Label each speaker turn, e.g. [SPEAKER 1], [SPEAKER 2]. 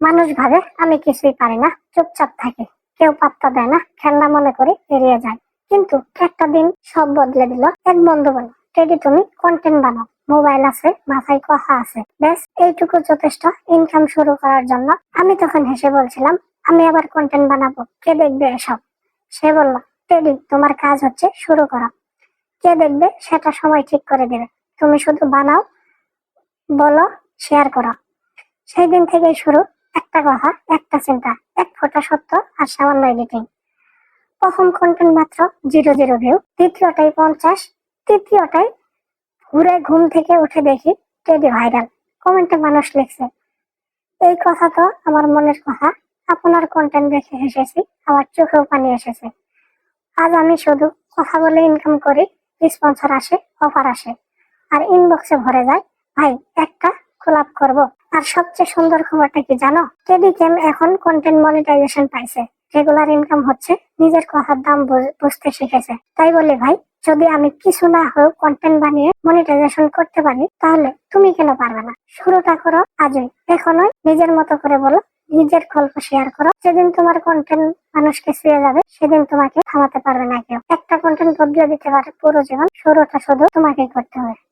[SPEAKER 1] মানুষ ভাবে, আমি কিছুই পারি না, চুপচাপ থাকি। কেউ পাত্তা দেয় না, খেলনা মনে করে এড়িয়ে যায়। কিন্তু একটা দিন সব বদলে দিল এক বন্ধু বলল টেডি, তুমি কন্টেন্ট বানাও মোবাইল আছে, মাথায় কথা আছে। ব্যাস, এইটুকু যথেষ্ট ইনকাম শুরু করার জন্য। আমি তখন হেসে বলছিলাম, আমি আবার কন্টেন্ট বানাবো, কে দেখবে এসব? সে বলল, টেডি, তোমার কাজ হচ্ছে শুরু করা। কে দেখবে সেটা সময় ঠিক করে দেবে। তুমি শুধু বানাও, বলো শেয়ার করো। সেই দিন থেকেই শুরু একটা কথা একটা চিন্তা এক ফোঁটা সত্য আর সামান্য এডিটিং প্রথম কন্টেন্ট মাত্র জিরো জিরো ভিউ দ্বিতীয়টাই পঞ্চাশ তৃতীয়টাই ঘুরে ঘুম থেকে উঠে দেখি টেডি ভাইরাল কমেন্টে মানুষ লিখছে। এই কথা তো আমার মনের কথা, আপনার কন্টেন্ট দেখে হেসেছি, আমার চোখেও পানি এসেছে। আজ আমি শুধু কথা বলে ইনকাম করি স্পন্সর আসে অফার আসে, আর ইনবক্সে ভরে যায়, ভাই, একটা কোলাপ করব। আর সবচেয়ে সুন্দর খবরটা কি জানো? টেডি ক্যাম এখন কন্টেন্ট মনিটাইজেশন পাইছে। রেগুলার ইনকাম হচ্ছে, নিজের কথার দাম বুঝ- বুঝতে শিখেছে। তাই বলি, ভাই, যদি আমি কিছু না হোক কন্টেন্ট বানিয়ে মনিটাইজেশন করতে পারি, তাহলে তুমি কেন পারবে না? শুরুটা করো আজই। এখনই নিজের মতো করে বলো, নিজের গল্প শেয়ার করো। যেদিন তোমার কন্টেন্ট মানুষকে ছুঁয়ে যাবে, সেদিন তোমাকে থামাতে পারবে না কেউ। একটা কন্টেন্ট বদলে দিতে পারে পুরো জীবন। শুরুটা শুধু তোমাকেই করতে হবে।